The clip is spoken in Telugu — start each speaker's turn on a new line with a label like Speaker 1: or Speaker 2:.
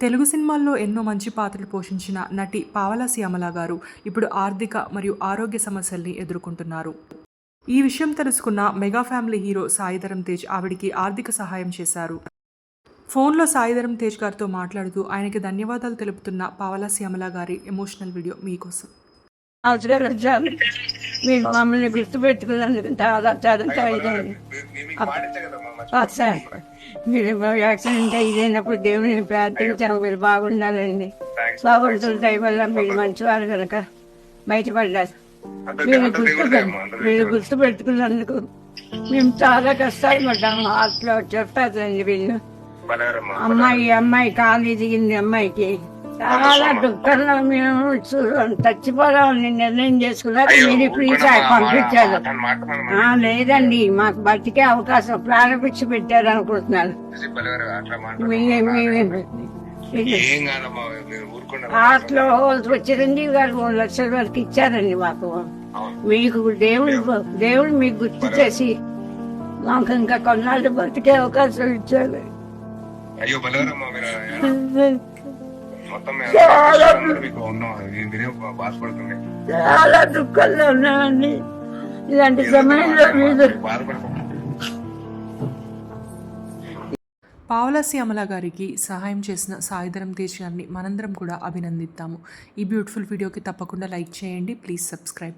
Speaker 1: తెలుగు సినిమాల్లో ఎన్నో మంచి పాత్రలు పోషించిన నటి పావల శ్యామల గారు ఇప్పుడు ఆర్థిక మరియు ఆరోగ్య సమస్యల్ని ఎదుర్కొంటున్నారు. ఈ విషయం తెలుసుకున్న mega family hero Saidharam Tej ఆవిడికి ఆర్థిక సహాయం చేశారు. ఫోన్లో సాయిధరం తేజ్ గారితో మాట్లాడుతూ ఆయనకి ధన్యవాదాలు తెలుపుతున్న పావల శ్యామల గారి ఎమోషనల్ వీడియో మీకోసం.
Speaker 2: మీరు మమ్మల్ని గుర్తుపెట్టుకున్నందుకు చాలా చాలా థ్యాంక్ సార్. మీరు యాక్సిడెంట్ అయినప్పుడు దేవుని ప్రార్థించాము మీరు బాగుండాలండి. బాగుంటుంది దయ వల్ల మీరు మంచివారు కనుక బయటపడ్డారు. మీరు గుర్తు మీరు గుర్తు పెట్టుకున్నందుకు మేము చాలా కష్టాలు పడ్డాము. హాస్టల్లో చెప్తారండి వీళ్ళు. అమ్మాయి అమ్మాయి కాలు దిగింది అమ్మాయికి చాలా దుఃఖంలో మేము చూ- చచ్చిపోదామని నిర్ణయం చేసుకున్నారు. మీరు ఇప్పుడు ఈసారి పంపించారు. లేదండి మాకు బతికే అవకాశం ప్రారంభించి పెట్టారు
Speaker 3: ఊరుకున్నారు
Speaker 2: హాస్టల్లో చిరంజీవి గారు మూడు లక్షల వరకు ఇచ్చారండి మాకు. మీకు దేవుడు దేవుడు. మీకు గుర్తు చేసి మాకు ఇంకా కొన్నాళ్ళు బతికే అవకాశం ఇచ్చారు.
Speaker 3: అయ్యో బలవరమ్మా మీరు మొత్తం ఉన్నాం.
Speaker 2: చాలా దుఃఖంలో ఉన్నామండి ఇలాంటి సమయంలో మీరు
Speaker 3: బాధపడుతుంది
Speaker 1: పావలా శ్యామల గారికి సహాయం చేసిన సాయిధరం తేజ్ గారిని మనందరం కూడా అభినందిద్దాము. ఈ బ్యూటిఫుల్ వీడియోకి తప్పకుండా లైక్ చేయండి. Please subscribe.